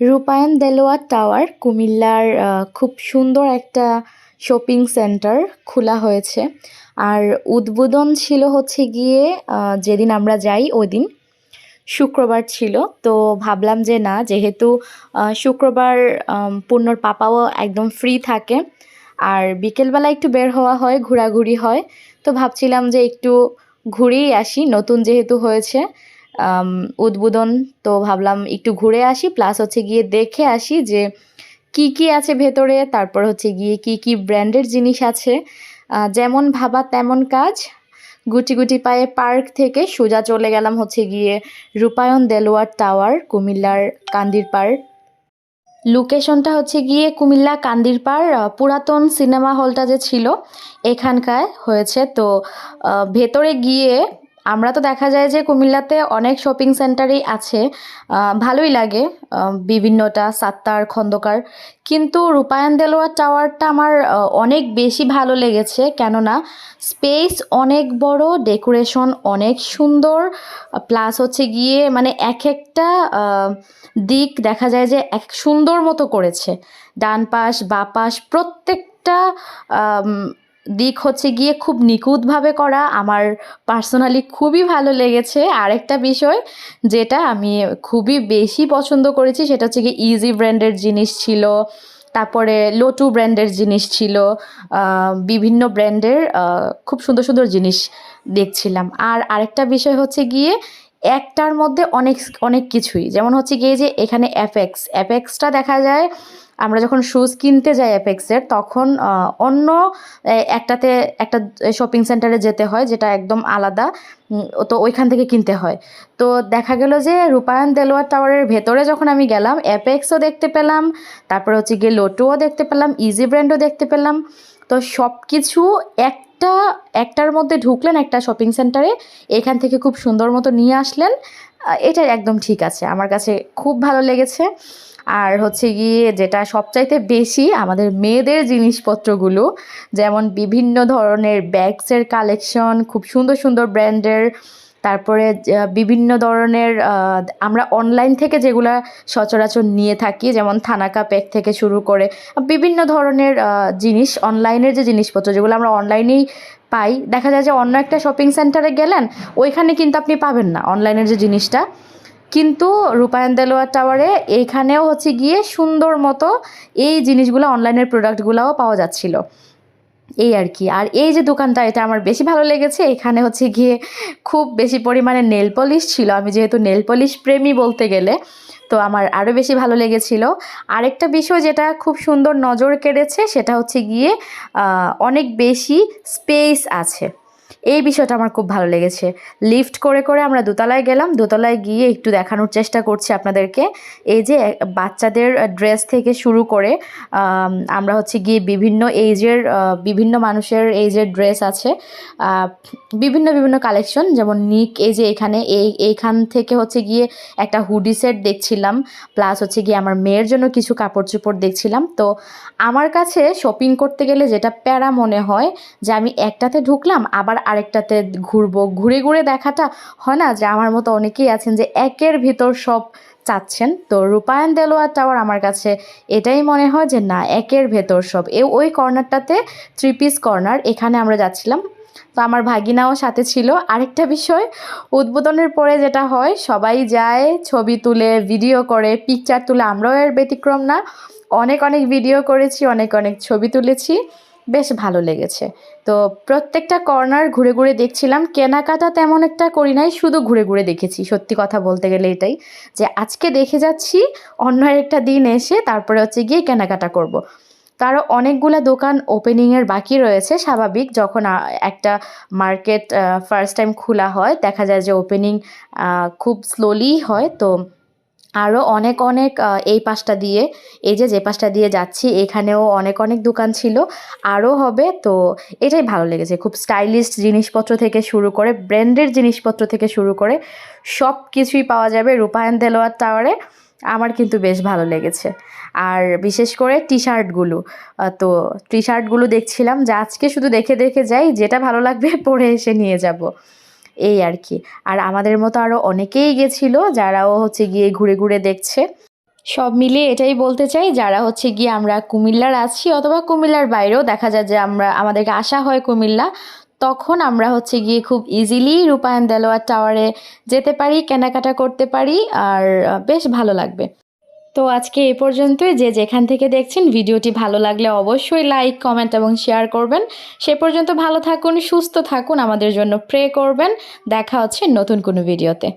রূপায়ণ দেলোয়ার টাওয়ার কুমিল্লার খুব সুন্দর একটা শপিং সেন্টার খোলা হয়েছে। আর উদ্বোধন ছিল হচ্ছে গিয়ে যেদিন আমরা যাই ওই দিন শুক্রবার ছিল। তো ভাবলাম যে না, যেহেতু শুক্রবার পূর্ণর পাপাও একদম ফ্রি থাকে, আর বিকেলবেলা একটু বের হওয়া হয়, ঘোরাঘুরি হয়, তো ভাবছিলাম যে একটু ঘুরেই আসি। নতুন যেহেতু হয়েছে উদ্বোধন তো ভাবলাম একটু ঘুরে আসি প্লাস হচ্ছে গিয়ে দেখে আসি যে কি কি আছে ভেতরে, তারপর হচ্ছে গিয়ে কি কি ব্র্যান্ডের জিনিস আছে। যেমন ভাবা তেমন কাজ। গুটি গুটি পায়ে পার্ক থেকে সোজা চলে গেলাম হচ্ছে গিয়ে রূপায়ণ দেলোয়ার টাওয়ার কুমিল্লার কান্দির পাড়। লোকেশনটা হচ্ছে গিয়ে কুমিল্লা কান্দির পাড় পুরাতন সিনেমা হলটা যে ছিল, এখানকায় হয়েছে। তো ভেতরে গিয়ে আমরা তো দেখা যায় যে কুমিল্লাতে অনেক শপিং সেন্টারই আছে ভালোই লাগে বিভিন্নটা, সাত্তার, খন্দকার। কিন্তু রূপায়ণ দেলোয়ার টাওয়ারটা আমার অনেক বেশি ভালো লেগেছে। কেননা স্পেস অনেক বড় ডেকোরেশন অনেক সুন্দর প্লাস হচ্ছে গিয়ে মানে এক একটা দিক দেখা যায় যে এক সুন্দর মতো করেছে। ডান পাশ, বা পাশ, প্রত্যেকটা দিক হচ্ছে গিয়ে খুব নিখুঁতভাবে করা। আমার পার্সোনালি খুবই ভালো লেগেছে। আরেকটা বিষয় যেটা আমি খুবই বেশি পছন্দ করেছি, সেটা হচ্ছে গিয়ে ইজি ব্র্যান্ডের জিনিস ছিল, তারপরে লোটু ব্র্যান্ডের জিনিস ছিল বিভিন্ন ব্র্যান্ডের খুব সুন্দর সুন্দর জিনিস দেখছিলাম। আর আরেকটা বিষয় হচ্ছে গিয়ে একটার মধ্যে অনেক অনেক কিছুই। যেমন হচ্ছে গিয়ে যে এখানে অ্যাপেক্স অ্যাপেক্সটা দেখা যায় আমরা যখন শুজ কিনতে যাই অ্যাপেক্সের তখন অন্য একটাতে, একটা শপিং সেন্টারে যেতে হয়, যেটা একদম আলাদা তো ওইখান থেকে কিনতে হয়। তো দেখা গেল যে রূপায়ণ দেলোয়ার টাওয়ারের ভেতরে যখন আমি গেলাম অ্যাপেক্সও দেখতে পেলাম, তারপর হচ্ছে গিয়ে লোটোও দেখতে পেলাম ইজি ব্র্যান্ডও দেখতে পেলাম। তো সব কিছু একটা, একটার মধ্যে ঢুকলেন একটা শপিং সেন্টারে এখান থেকে খুব সুন্দর মতো নিয়ে আসলেন। এটা একদম ঠিক আছে, আমার কাছে খুব ভালো লেগেছে। আর হচ্ছে গিয়ে যেটা সবচাইতে বেশি আমাদের মেয়েদের জিনিসপত্রগুলো, যেমন বিভিন্ন ধরনের ব্যাগসের কালেকশন খুব সুন্দর সুন্দর ব্র্যান্ডের তারপরে বিভিন্ন ধরনের আমরা অনলাইন থেকে যেগুলা সচরাচর নিয়ে থাকি, যেমন থানাকা প্যাক থেকে শুরু করে, বিভিন্ন ধরনের জিনিস অনলাইনের যে জিনিসপত্র, যেগুলো আমরা অনলাইনেই পাই, দেখা যায় যে অন্য একটা শপিং সেন্টারে গেলেন, ওইখানে কিন্তু আপনি পাবেন না অনলাইনের যে জিনিসটা। কিন্তু রূপায়ণ দেলোয়ার টাওয়ারে এইখানেও হচ্ছে গিয়ে সুন্দর মতো এই জিনিসগুলো অনলাইনের প্রোডাক্টগুলোও পাওয়া যাচ্ছিল। এই আর কি। আর এই যে দোকানটা, এটা আমার বেশি ভালো লেগেছে। এখানে হচ্ছে গিয়ে খুব বেশি পরিমাণে নেল পলিশ ছিল। আমি যেহেতু নেল পলিশ প্রেমী বলতে গেলে, তো আমার আরও বেশি ভালো লেগেছিলো। আরেকটা বিষয় যেটা খুব সুন্দর নজর কেড়েছে, সেটা হচ্ছে গিয়ে অনেক বেশি স্পেস আছে। এই বিষয়টা আমার খুব ভালো লেগেছে। লিফট করে করে আমরা দোতলায় গেলাম। দোতলায় গিয়ে একটু দেখানোর চেষ্টা করছি আপনাদেরকে। এই যে বাচ্চাদের ড্রেস থেকে শুরু করে আমরা হচ্ছে গিয়ে বিভিন্ন এইজের বিভিন্ন মানুষের এইজের ড্রেস আছে। বিভিন্ন বিভিন্ন কালেকশন যেমন নিক এই যে এখানে, এই, এইখান থেকে হচ্ছে গিয়ে একটা হুডি সেট দেখছিলাম। প্লাস হচ্ছে গিয়ে আমার মেয়ের জন্য কিছু কাপড় চোপড় দেখছিলাম। তো আমার কাছে শপিং করতে গেলে যেটা প্যারা মনে হয় যে আমি একটাতে ঢুকলাম, আবার আরেকটাতে ঘুরবো। ঘুরে ঘুরে দেখাটা হয় না যে আমার মতো অনেকেই আছেন যে একের ভিতর সব চাচ্ছেন। তো রূপায়ণ দেলোয়ার টাওয়ার আমার কাছে এটাই মনে হয় যে না, একের ভেতর সব। এ ওই কর্নারটাতে থ্রি পিস কর্নার, এখানে আমরা যাচ্ছিলাম। তো আমার ভাগিনাও সাথে ছিল। আরেকটা বিষয়, উদ্বোধনের পরে যেটা হয়, সবাই যায়, ছবি তুলে ভিডিও করে পিকচার তুলে। আমরাও এর ব্যতিক্রম না। অনেক অনেক ভিডিও করেছি, অনেক অনেক ছবি তুলেছি। বেশ ভালো লেগেছে। তো প্রত্যেকটা কর্নার ঘুরে ঘুরে দেখছিলাম, কেনাকাটা তেমন একটা করি নাই, শুধু ঘুরে ঘুরে দেখেছি। সত্যি কথা বলতে গেলে এটাই যে আজকে দেখে যাচ্ছি, অন্য একটা দিন এসে তারপরে হচ্ছে গিয়ে কেনাকাটা করব। তারও অনেকগুলো দোকান ওপেনিংয়ের বাকি রয়েছে স্বাভাবিক, যখন একটা মার্কেট ফার্স্ট টাইম খোলা হয়, দেখা যায় যে ওপেনিং খুব স্লোলি হয়। তো আরও অনেক অনেক এই পাশটা দিয়ে, এই যে যে পাশটা দিয়ে যাচ্ছি, এখানেও অনেক অনেক দোকান ছিল আরও হবে, তো এটাই ভালো লেগেছে। খুব স্টাইলিশ জিনিসপত্র থেকে শুরু করে ব্র্যান্ডের জিনিসপত্র থেকে শুরু করে সব কিছুই পাওয়া যাবে রূপায়ণ দেলোয়ার টাওয়ারে আমার কিন্তু বেশ ভালো লেগেছে। আর বিশেষ করে টি শার্টগুলো তো টি শার্টগুলো দেখছিলাম, যে আজকে শুধু দেখে দেখে যাই, যেটা ভালো লাগবে পরে এসে নিয়ে যাব। এই আর কি। আর আমাদের মতো আরও অনেকেই গেছিল যারাও হচ্ছে গিয়ে ঘুরে ঘুরে দেখছে। সব মিলিয়ে এটাই বলতে চাই, যারা হচ্ছে গিয়ে আমরা কুমিল্লার আছি অথবা কুমিল্লার বাইরেও দেখা যায় যে আমরা, আমাদেরকে আসা হয় কুমিল্লা, তখন আমরা হচ্ছে গিয়ে খুব ইজিলি রূপায়ণ দেলোয়ার টাওয়ারে যেতে পারি, কেনাকাটা করতে পারি, আর বেশ ভালো লাগবে। তো আজকে এই পর্যন্তই। যে যেখান থেকে দেখছেন, ভিডিওটি ভালো লাগলে অবশ্যই লাইক কমেন্ট এবং শেয়ার করবেন। সে পর্যন্ত ভালো থাকুন, সুস্থ থাকুন, আমাদের জন্য প্রে করবেন। দেখা হচ্ছে নতুন কোনো ভিডিওতে